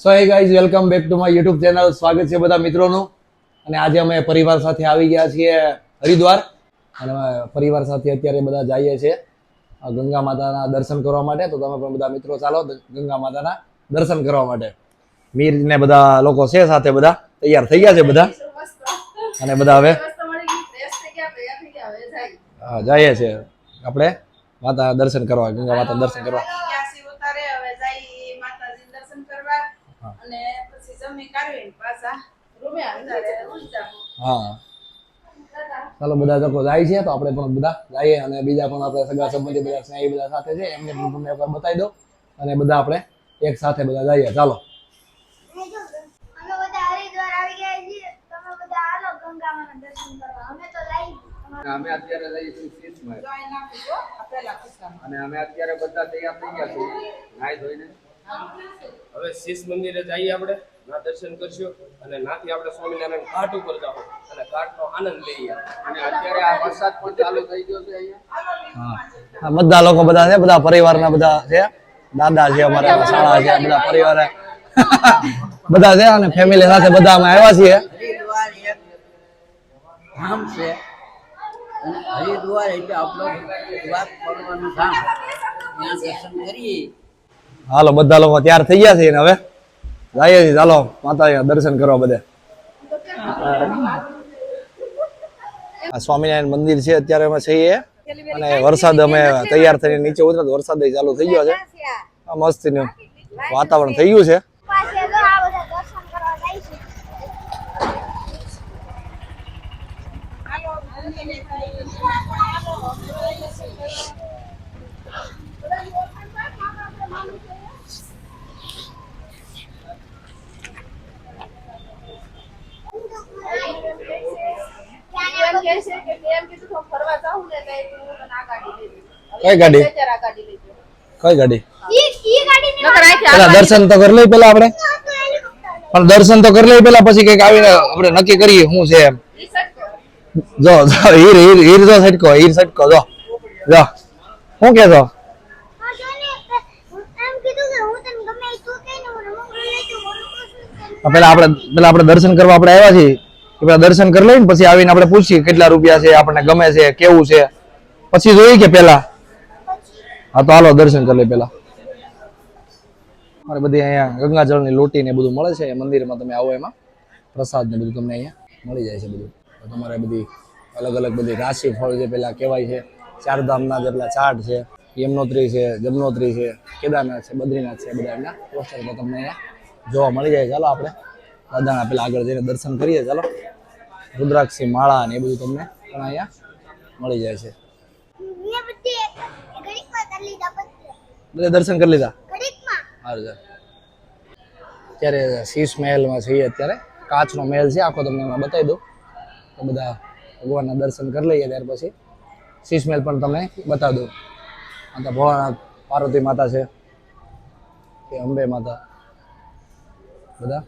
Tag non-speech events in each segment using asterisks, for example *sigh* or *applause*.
So hey guys welcome back to my YouTube channel સ્વાગત છે બધા મિત્રોનું. અને આજે અમે પરિવાર સાથે આવી ગયા છીએ હરિદ્વાર. અને પરિવાર સાથે અત્યારે બધા જઈએ છીએ ગંગા માતાના દર્શન કરવા માટે. તો તમે પણ બધા મિત્રો ચાલો ગંગા માતાના દર્શન કરવા માટે. મીર ને બધા લોકો છે સાથે બધા. તૈયાર થઈ ગયા છે બધા. અને બધા હવે હા, જઈએ છીએ. આપણે માતા દર્શન કરવા ગંગા માતા દર્શન કરવા. હા ચાલો બધા લોકો જાય છે તો આપણે પણ બધા જઈએ અને બીજા પણ આપણે સગા સંબંધી બધા સ્નેહી બધા સાથે છે. એમને પણ તમને એકવાર બતાવી દો અને બધા આપણે એક સાથે બધા જઈએ. ચાલો. અમે બધા હરિદ્વાર છીએ. તમે બધા હાલો ગંગામાના દર્શન કરવા. અમે તો લાઈ અમે અત્યારે જઈશું શીશમાં તો અહીં નાખી દો, આ પહેલા ખિસ્સામાં. અને અમે અત્યારે બધા તૈયાર થઈ ગયા છીએ. નાઈ ધોઈને. હવે શીશ મંદિરે જઈએ આપણે. ના દર્શન કરશો અને નાથી આપણે સ્વામિનારાયણ ઘાટ ઉપર જાઓ અને ઘાટનો આનંદ લઈએ અને અત્યારે આ વરસાદ પણ ચાલુ થઈ ગયો છે અહીંયા. હા. બધા લોકો બધા છે બધા પરિવારના બધા છે. દાદા છે અમારા શાળા છે બધા પરિવાર. બધા છે અને ફેમિલી સાથે બધા અમે આવ્યા છીએ. ધામ છે. અને હરિદ્વાર એટલે આપણો વાત કરવાનું ધામ ત્યાં દર્શન કરીએ. હાલો બધા લોકો તૈયાર થઈ ગયા છે ને હવે? જઈએ છીએ ચાલો માતા દર્શન કરવા બધે. આ સ્વામિનારાયણ મંદિર છે, અત્યારે અમે છીએ. અને વરસાદ અમે તૈયાર થઈને નીચે ઉતરે વરસાદ ચાલુ થઈ ગયો છે. આ મસ્તીનું વાતાવરણ થઈ ગયું છે પાસે જો આ બધા દર્શન કરવા જાય છે એમ છે કે એમ કીધું તો ફરવા જાઉં ને તો હું તને આ ગાડી લઈ દઈશ. કઈ ગાડી? આ ગાડી લઈ જાઉં. કઈ ગાડી? ઈ ઈ ગાડી ને નકર અહીંથી પેલા દર્શન તો કરી લઈ પેલા આપણે. પણ દર્શન તો કરી લઈ પેલા પછી કંઈક આવીને આપણે નક્કી કરીએ શું છે એમ. જો જો હીર હીર હીર જો સટકો હીર સટકો જો. જો. શું કેસો હા જો ને હું એમ કીધું કે શું પેલા આપણે પેલા આપણે દર્શન કરવા આપણે આવ્યા છીએ. દર્શન કરી લઈને પછી આવીને આપણે પૂછીએ કેટલા રૂપિયા છે, આપણને ગમે છે, કેવું છે. પછી જોઈએ કે પેલા હા, તો હાલો, દર્શન કરી લઈએ પેલા અમારે બધી અહીંયા ગંગાજળની લોટી ને બધું મળે છે મંદિરમાં તમે આવો એમાં. પ્રસાદ ને બધું તમને અહીંયા મળી જાય છે બધું. તમારે બધી અલગ અલગ બધી રાશિ ફળ જે પેલા કહેવાય છે, ચારધામના જે પેલા ચાટ છે, યમનોત્રી છે, જમનોત્રી છે, કેદારનાથ છે, બદ્રીનાથ છે, બધા એમના પોસ્ટર તમને અહીંયા જોવા મળી જાય ચાલો આપણે દાદાના પેલા આગળ જઈને દર્શન કરીએ, ચાલો. રુદ્રાક્ષી માળા ને એ બધું તમને પણ અહીંયા મળી જાય છે. બધી દર્શન કરી લીધા? સારું ચાલ. અત્યારે શીશ મહેલમાં છીએ અત્યારે. કાચનો મહેલ છે, આખો તમને હમણાં બતાવી દઉં. તો બધા ભગવાનના દર્શન કરી લઈએ ત્યાર પછી. શીશ મહેલ પણ તમને બતાવી દઉં. તો ભોળાનાથ, પાર્વતી માતા છે. કે અંબે માતા. બધા?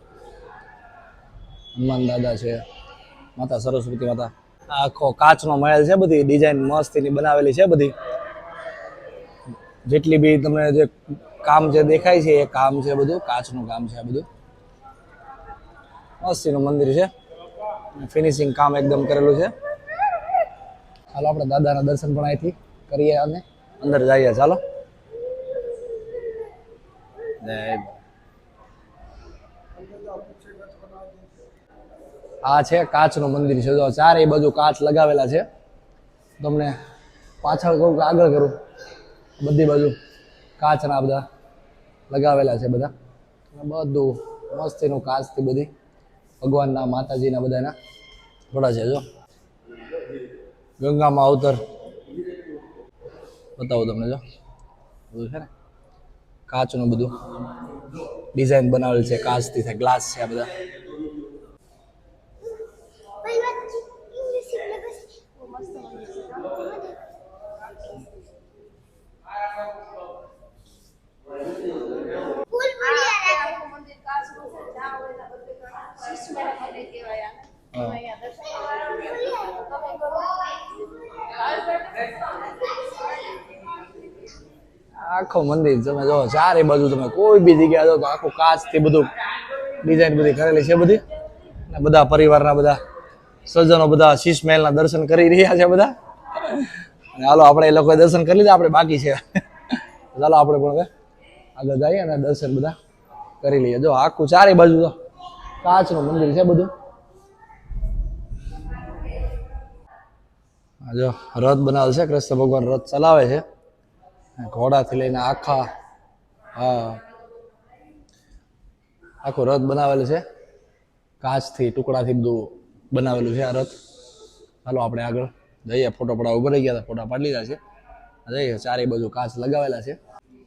હનુમાન દાદા છે, માતા સરસ્વતી માતા. આખો કાચનો મહેલ છે બધી ડિઝાઇન મસ્તીની બનાવેલી છે બધી. જેટલી બી તમને જે કામ જે દેખાય છે એ કામ છે બધું, કાચનું કામ છે આ બધું. મસ્તીનું મંદિર છે. ફિનિશિંગ કામ એકદમ કરેલું છે. ચાલો આપણે દાદાના દર્શન પણ અહીંથી કરીએ અને અંદર જઈએ, ચાલો. જય બા. આ છે કાચનું મંદિર છે. જો ચારે બાજુ કાચ લગાવેલા છે. તમને પાછળ કહું કે આગળ કરું. બધી બાજુ કાચના બધા લગાવેલા છે બધા. બધું મસ્તીનું કાચથી બધી. ભગવાનના, માતાજીના બધાના. ઘોડા છે જો. ગંગામાં અવતર. બતાવું તમને જો. બધું છે ને? કાચનું બધું. ડિઝાઇન બનાવેલ છે. કાચથી છે ગ્લાસ છે આ બધા ભાઈ વાત ઇંગ્લિશ એટલે બસ બહુ મસ્ત મંદિર છે ફૂલ ફૂલિયા રાખે આખું મંદિર કાચનું છે. જ્યાં હોય ત્યાં બધે શીશ મહેલ મંદિર કહેવાય આને. હા. અહીંયા દર્શન કરવા તમે કરો. આખો મંદિર તમે જો ચારે બાજુ તમે કોઈ બી જગ્યા જો તો આખું કાચથી બધું ડિઝાઇન બધી કરેલી છે બધી. અને બધા પરિવારના બધા સજ્જનો બધા શીશ મહેલના દર્શન કરી રહ્યા છે બધા. હાલો આપણે એ લોકોએ દર્શન કરી લીધા, આપણે બાકી છે. ચાલો આપણે પણ હવે આગળ જઈએ અને દર્શન બધા કરી લઈએ. જો આખું ચારે બાજુ તો કાચનું મંદિર છે બધું. જો રથ બનાવેલ છે કૃષ્ણ ભગવાન રથ ચલાવે છે. ઘોડાથી લઈને આખા હા આખો રથ બનાવેલું છે. કાચથી, ટુકડાથી બધું બનાવેલું છે આ રથ. ચાલો આપણે આગળ જઈએ. ફોટો પડાવ ઊભા રહી ગયા હતા. ફોટા પાડી લીધા છે. જઈએ ચારે બાજુ કાચ લગાવેલા છે.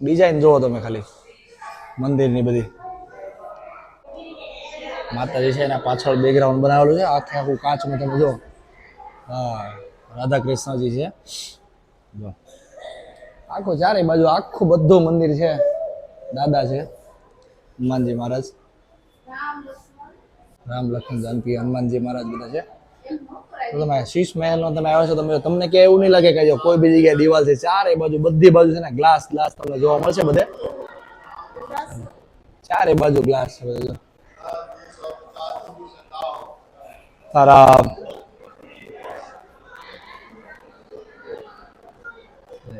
ડિઝાઇન જુઓ તમે ખાલી. મંદિરની બધી. માતાજી છે એના પાછળ બેકગ્રાઉન્ડ બનાવેલું છે. આખે આખું કાચમાં તમે જો હા રાધા કૃષ્ણજી છે. જો. આખું ચારે બાજુ આખું બધું મંદિર છે. દાદા છે. હનુમાનજી મહારાજ. રામ લક્ષ્મણ જાનકી હનુમાનજી મહારાજ બધા છે. તમે શીશ મહેલનો તમે આવ્યો છો, તમે તમને કે એવું નહીં લાગે કે જો કોઈ બી જગ્યાએ દિવાલ છે, ચારે બાજુ, બધી બાજુ છે ને ગ્લાસ ગ્લાસ તમને જોવા મળશે બધે. ચારે બાજુ ગ્લાસ છે બધે. જો.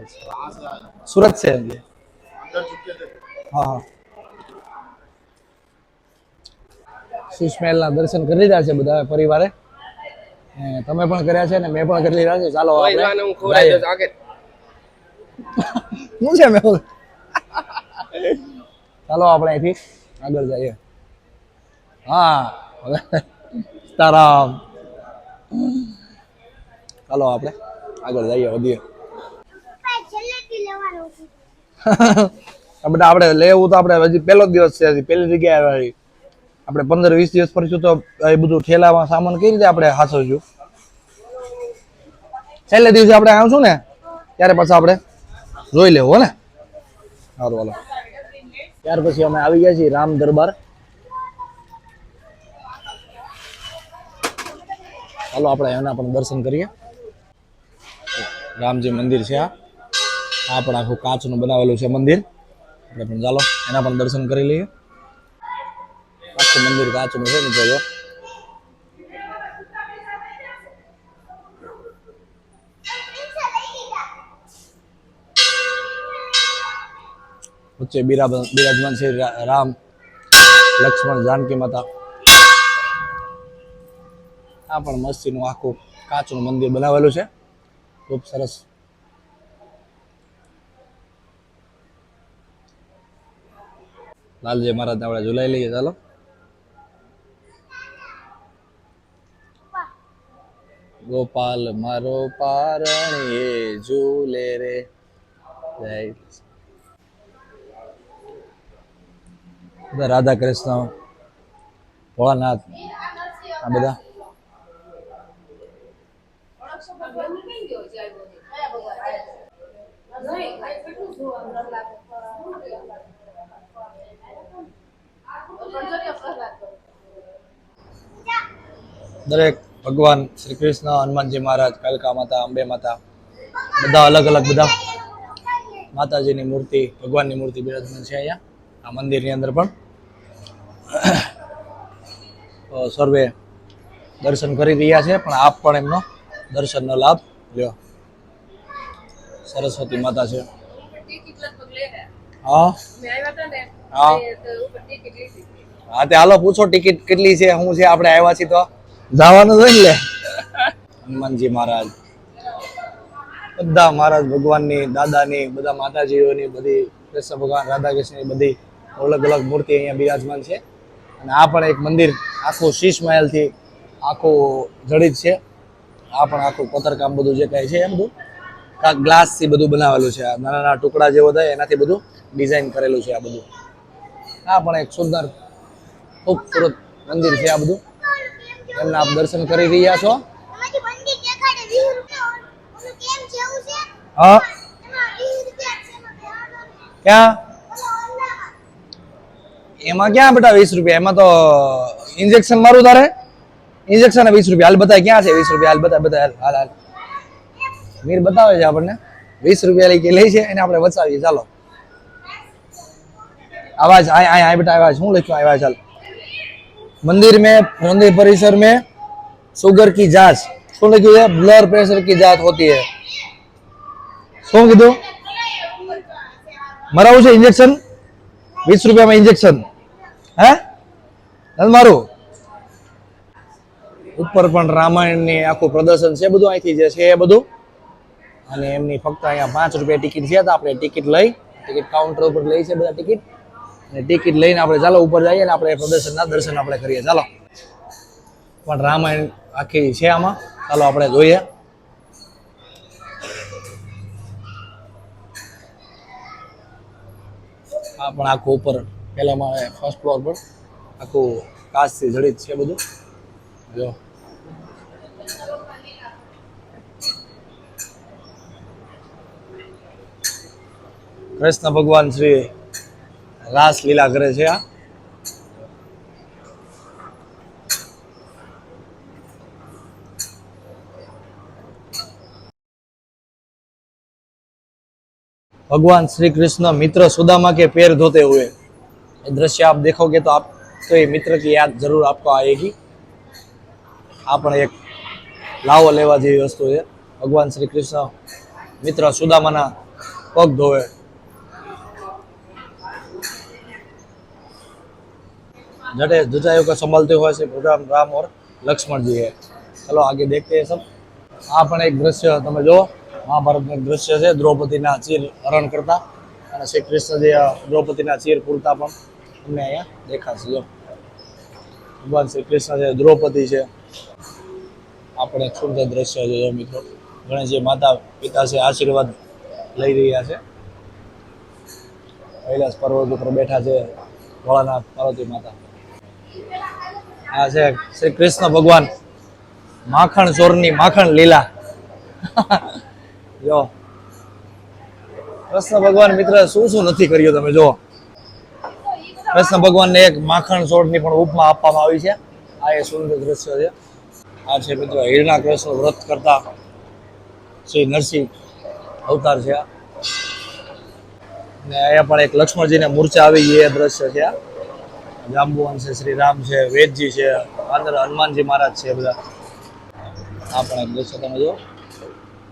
તારા સુરત છે એમ કે? હા હા. દર્શન કરી લીધા છે બધા પરિવારે. તમે પણ કર્યા છે ને મેં પણ કરી લીધા છે. ચાલો *laughs* હું છે મેહુલ ચાલો આપણે અહીંથી આગળ જઈએ. હા. *laughs* સીતારામ ચાલો આપણે આગળ જઈએ વધીએ પપ્પા છેલ્લેથી લેવાનું છે આ બધા આપણે લેવું તો આપણે હજી પહેલો દિવસ છે, હજી પહેલી જગ્યાએ છીએ આપણે પંદર વીસ દિવસ ફરીશું તો એ બધું ઠેલામાં સામાન કઈ રીતે આપણે હાચવશું છેલ્લે દિવસે આપણે આવશું ને, ત્યારે પછી આપણે જોઈ લેવું ને? સારું હાલો. ત્યાર પછી અમે આવી ગયા છીએ રામ દરબાર. ચાલો આપણે એના પણ દર્શન કરીએ. રામજી મંદિર છે આ. આ પણ આખું કાચનું બનાવેલું છે મંદિર. આપણે પણ ચાલો, એના પણ દર્શન કરી લઈએ. આખું મંદિર કાચનું છે મિત્રો, જો. વચ્ચે બિરાજમાન છે રામ, લક્ષ્મણ, જાનકી માતા. આ પણ મસ્તીનું આખું કાચનું મંદિર બનાવેલું છે. ખૂબ સરસ લાલજી મહારાજ આપણે ઝુલાઈ લઈએ, ચાલો. ગોપાલ, મારો પારણીએ ઝૂલે રે. જય. રાધા કૃષ્ણ, ભોળાનાથ, આ બધા. દરેક ભગવાન શ્રી કૃષ્ણ, હનુમાનજી મહારાજ, કાલકા માતા, અંબે માતા, બધા અલગ અલગ બધા માતાજીની મૂર્તિ, ભગવાનની મૂર્તિ બિરાજમાન છે અહીંયા, આ મંદિરની અંદર પણ. સર્વે દર્શન કરી રહ્યા છે, પણ આપ પણ એમનો દર્શનનો લાભ લ્યો. સરસ્વતી માતા છે. હે. હા. હા, તો હા હાલો, પૂછો ટિકિટ કેટલી છે શું છે, આપણે આવ્યા છીએ તો. જવાનું હોય ને હનુમાનજી મહારાજ. બધા મહારાજ ભગવાનની, દાદાની, બધા માતાજીઓની, બધી કૃષ્ણ ભગવાન રાધા કૃષ્ણની બધી અલગ અલગ મૂર્તિ અહીંયા બિરાજમાન છે. અને આ પણ એક મંદિર, આખું શીશ મહેલથી આખું જડિત છે. આ પણ આખું કોતરકામ બધું જે કાંઈ છે એ બધું. કાંક ગ્લાસથી બધું બનાવેલું છે. આ નાના નાના ટુકડા જેવો થાય, એનાથી બધું ડિઝાઇન કરેલું છે આ બધું. આ પણ એક સુંદર ખૂબસૂરત મંદિર છે આ બધું. એમના આપ દર્શન કરી રહ્યા છો. હા. ક્યાં? એમાં ક્યાં બેટા વીસ રૂપિયા? એમાં તો ઇન્જેક્શન મારું તારે? ઇન્જેક્શન વીસ રૂપિયા. હાલ બતાય ક્યાં છે વીસ રૂપિયા? હાલ બતાય બતાય હાલ હાલ મીર બતાવે છે આપણને. વીસ રૂપિયા લઈ લે છે એને આપણે બચાવીએ ચાલો. આવાજ આય આય આય બેટા આવાજ. શું લખ્યું? આવ્યા ચાલો. मंदिर में मंदिर परिसर में शुगर की जांच શું લખ્યું છે બ્લડ પ્રેશર की जांच होती है શું કીધું મરાવું છે ઇન્જેક્શન વીસ રૂપિયામાં ઇન્જેક્શન હે નથી મારું ઉપર પણ રામાયણની આખું પ્રદર્શન છે બધું અહીંથી જે છે એ બધું અને એમની ફક્ત અહીંયા પાંચ રૂપિયા ટિકિટ છે તો આપણે ટિકિટ લઈ ટિકિટ કાઉન્ટર ઉપર લઈ છે બધા ટિકિટ અને ટિકિટ લઈને આપણે ચાલો ઉપર જઈએ અને આપણે પ્રદર્શનના દર્શન આપણે કરીએ. ચાલો. પણ રામાયણ આખી છે આમાં. ચાલો આપણે જોઈએ. આ પણ આખું ઉપર પહેલામાં ફર્સ્ટ ફ્લોર પર આખું કાચથી જડિત છે બધું. જો. કૃષ્ણ ભગવાન શ્રી રાસ લીલા કરે છે આ भगवान श्री कृष्ण मित्र सुदामा के पैर धोते हुए ये दृश्य आप देखोगे तो आप तो ये मित्र की याद जरूर आपको आएगी આ પણ એક લાવો લેવા જેવી વસ્તુ છે ભગવાન શ્રી કૃષ્ણ મિત્ર સુદામાના પગ ધોવે जटे जटायु को संभालते हुए से भगवान राम और लक्ष्मण जी है चलो आगे देखते हैं सब આ પણ એક દ્રશ્ય તમે જો મહાભારતનું એક દ્રશ્ય છે દ્રૌપદીના ચીર હરણ કરતા અને શ્રી કૃષ્ણજી આ દ્રૌપદીના ચીર પૂરતા પણ તમને અહીંયા દેખાશે જો ભગવાન શ્રી કૃષ્ણ છે દ્રૌપદી છે આ પણ એક સુંદર દ્રશ્ય છે જો મિત્રો ગણેશજી માતા પિતા છે આશીર્વાદ લઈ રહ્યા છે કૈલાસ પર્વત ઉપર બેઠા છે ભોળાનાથ પાર્વતી માતા આ છે શ્રી કૃષ્ણ ભગવાન માખણ ચોરની માખણ લીલા. *laughs* જો કૃષ્ણ ભગવાન મિત્ર, શું શું નથી કર્યું તમે જો કૃષ્ણ ભગવાનને એક માખણ ચોરની પણ ઉપમા આપવામાં આવી છે. આ એ સુંદર દ્રશ્ય છે. આ છે મિત્રો હિરણા કૃષ્ણ વ્રત કરતા શ્રી નરસિંહ અવતાર છે ને અહીંયા પણ એક લક્ષ્મણજીને મૂર્છા આવી એ દ્રશ્ય છે આ. જાંબુવન છે શ્રી રામ છે, વેદજી છે અંદર હનુમાનજી મહારાજ છે બધા. આ પણ દ્રશ્ય તમે જો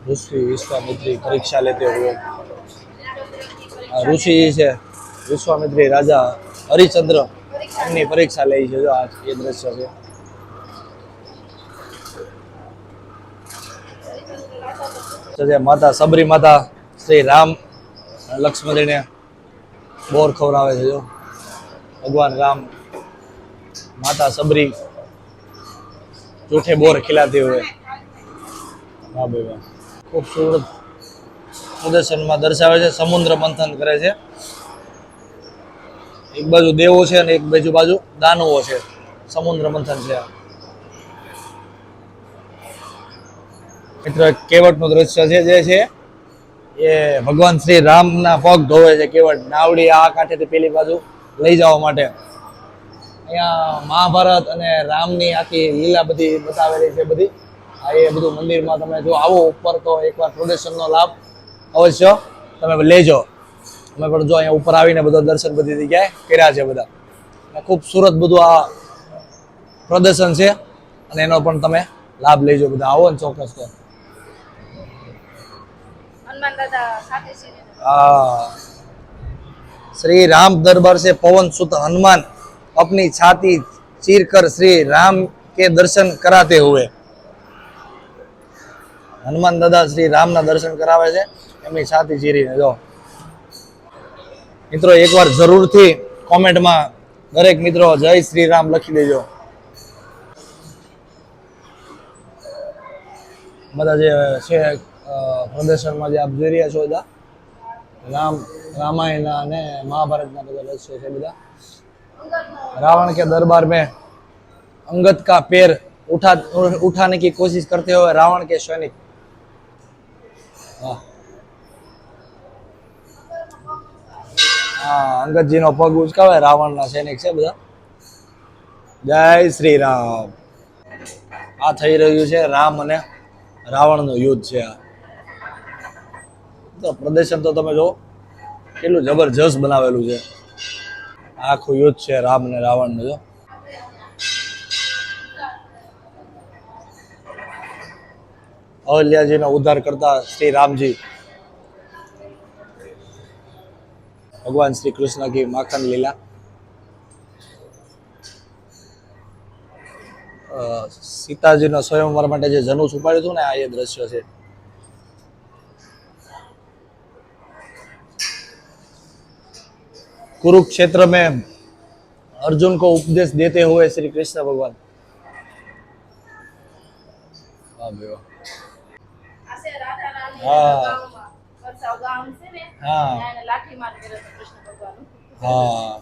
ઋષિ વિશ્વામિત્રી પરીક્ષા લેતે હોય. ઋષિ છે, વિશ્વામિત્રી રાજા હરિચંદ્ર. એમની પરીક્ષા લે છે જો આ એ દ્રશ્ય છે. માતા સબરી માતા શ્રી રામ લક્ષ્મણજીને બોર ખવડાવે છે જો. ભગવાન રામ, માતા સબરી, જૂઠે બોર ખીલાતી હોય. હા ભાઈ વાહ. ખૂબસૂરત પ્રદર્શનમાં દર્શાવે છે, સમુદ્ર મંથન કરે છે. એક બાજુ દેવો છે અને એક બીજુ બાજુ દાનવો છે. સમુદ્ર મંથન છે મિત્ર કેવટનું દ્રશ્ય છે, જે છે, એ ભગવાન શ્રી રામના પગ ધોવે છે, કેવટ. નાવડી આ કાંઠેથી પેલી બાજુ લઈ જવા માટે. અહીંયા મહાભારત અને રામની આખી લીલા બધી બતાવેલી છે બધી. આ એ બધું મંદિરમાં તમે જો આવો ઉપર તો એકવાર પ્રદર્શનનો લાભ અવશ્ય તમે લેજો. અમે પણ જો અહીંયા ઉપર આવીને બધો દર્શન બધી જગ્યાએ કર્યા છે બધા. અને ખૂબ સુરત બધું આ પ્રદર્શન છે અને એનો પણ તમે લાભ લેજો બધા. આવો ને ચોક્કસ તો. શ્રી રામ દરબાર છે પવન સુત હનુમાન અપની છાતી ચીર કર શ્રી રામ કે દર્શન કરાતે હુએ. હનુમાન દાદા શ્રી રામના દર્શન કરાવે છે, એમની છાતી ચીરીને જો. મિત્રો, એકવાર જરૂરથી કોમેન્ટમાં દરેક મિત્રો જય શ્રી રામ લખી દેજો. બધા જે છે પ્રદર્શનમાં જે આપ જોઈ રહ્યા છો બધા રામ રામાયણના અને મહાભારતના બધા રહસ્યો છે બધા. રાવણ કે દરબાર મેં અંગત કા પેર ઉઠા, ઉઠાને કી કોશિશ કરતે હોય રાવણ કે સૈનિક. હા અંગતજીનો પગ ઉચકાવે, રાવણના સૈનિક છે બધા. જય શ્રી રામ. આ થઈ રહ્યું છે રામ અને રાવણ રાવણનું યુદ્ધ છે આ. પ્રદર્શન તો તમે જો કેટલું જબરજસ્ત બનાવેલું છે. આખું યુદ્ધ છે, રામ અને રાવણનું જો. અહલ્યાજીનો ઉદ્ધાર કરતા શ્રી રામજી. ભગવાન શ્રી કૃષ્ણ કી માખન લીલા. સીતાજી સીતાજીનો સ્વયંવર માટે જે જનુ ઉપાડ્યું હતું ને, આ એ દ્રશ્ય છે. कुरुक्षेत्र में अर्जुन को उपदेश देते हुए श्री कृष्ण भगवान वाह भाई वाह। આ છે રાધા રાણી હા. ગામમાં. વરસાવ ગામ છે ને હા. ત્યાં એને લાઠી માર કર્યો હતો કૃષ્ણ ભગવાનનું. હા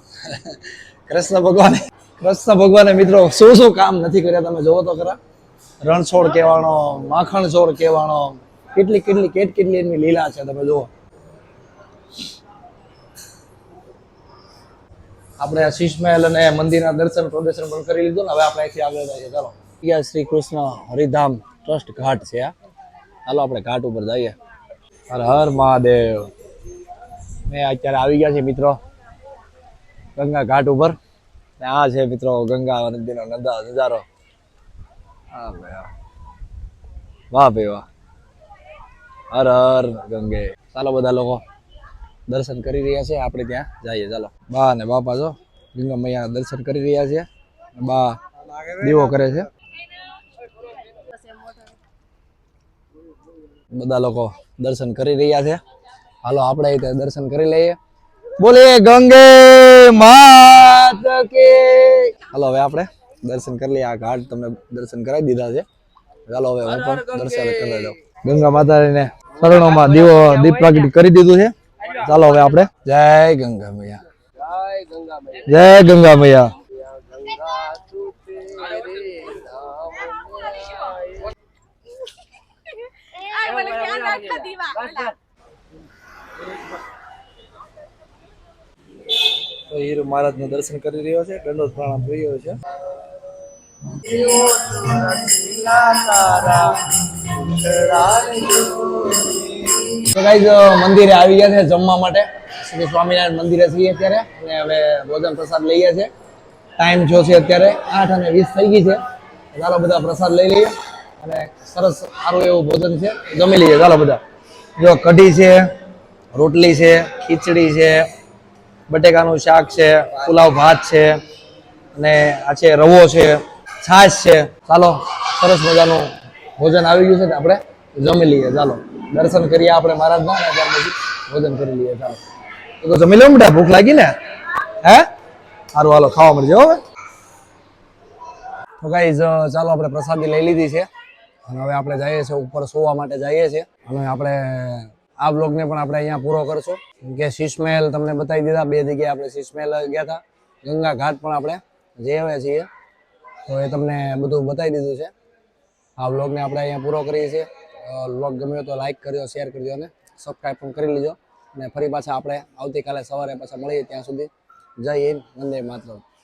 કૃષ્ણ ભગવાને કૃષ્ણ ભગવાને મિત્રો શું શું કામ નથી કર્યા તમે જોવો તો ખરા રણછોડ કહેવાનો માખણ ચોર કહેવાનો કેટલી કેટલી કેટ કેટલી એની લીલા છે તમે જુઓ આપણે શીશ મહેલ અને મંદિરના દર્શન પ્રદર્શન પણ કરી લીધું ને હવે આપણે અહીંથી આગળ જઈએ. ચાલો. અહીંયા શ્રી કૃષ્ણ હરિધામ ટ્રસ્ટ ઘાટ છે આ ચાલો આપણે ઘાટ ઉપર જઈએ. હર હર મહાદેવ. મેં અત્યારે આવી ગયા છે મિત્રો ગંગા ઘાટ ઉપર. ને આ છે મિત્રો ગંગા નદીનો નદા નજારો. વાહ ભાઈ વાહ. હર હર ગંગે. ચાલો બધા લોકો. દર્શન કરી રહ્યા છે. આપણે ત્યાં જઈએ. ચાલો. બા ને બાપા જો ગંગા મૈયા દર્શન કરી રહ્યા છે. બા દીવો કરે છે. બધા લોકો દર્શન કરી રહ્યા છે. હાલો, આપણે ત્યાં દર્શન કરી લઈએ. બોલે ગંગે માત કે. હાલો, હવે આપણે દર્શન કરી લઈએ. આ ઘાટ તમને દર્શન કરાવી દીધા છે. ચાલો, હવે હું પણ દર્શન કરી લઉં. ગંગા માતાજીને શરણોમાં દીવો દીપ પ્રગટ કરી દીધું છે. ચાલો હવે આપણે. જય ગંગા મૈયા જય ગંગા મેં જય ગંગા મૈયા ગંગા તું તેરે હીરો મહારાજનું દર્શન કરી રહ્યો છે દંડોત પ્રણામ રહ્યો છે. તો ગાઈઝ મંદિરે આવી ગયા છે જમવા માટે. શ્રી સ્વામિનારાયણ મંદિરે છીએ અત્યારે. અને હવે ભોજન પ્રસાદ લઈએ છે ટાઈમ જો છે અત્યારે આઠ અને વીસ થઈ ગઈ છે. ચાલો બધા પ્રસાદ લઈ લઈએ. અને સરસ સારું એવું ભોજન છે. જમી લઈએ, ચાલો બધા. જો કઢી છે, રોટલી છે, ખીચડી છે, બટેકાનું શાક છે, પુલાવ ભાત છે, અને આ છે રવો છે, છાશ છે. ચાલો, સરસ મજાનું ભોજન આવી ગયું છે ને આપણે. જમી લઈએ, ચાલો. દર્શન કરીએ આપણે મહારાજના અને ત્યાર પછી ભોજન કરી લઈએ, ચાલો. તો જમી લો મોટા ભૂખ લાગી ને? હે? સારું, હાલો, ખાવા મળજો હવે. તો ગાઈઝ ચાલો, આપણે પ્રસાદી લઈ લીધી છે. અને હવે આપણે જઈએ છીએ ઉપર સોવા માટે જઈએ છીએ. અને આપણે આ બ્લોગને પણ આપણે અહીંયા પૂરો કરશું. કે શીશ મહેલ તમને બતાવી દીધા, બે જગ્યાએ આપણે શીશ મહેલ ગયા હતા. ગંગા ઘાટ પણ આપણે જઈ આવ્યા છીએ. તો એ તમને બધું બતાવી દીધું છે. આ બ્લોગને આપણે અહીંયા પૂરો કરીએ છીએ. બ્લોગ ગમ્યો તો લાઈક કરજો શેર કરજો અને સબસ્ક્રાઈબ પણ કરી લેજો. અને ફરી પાછા આપણે આવતીકાલે સવારે પાછા મળીએ ત્યાં સુધી. જય હિન્દ, વંદે માતરમ.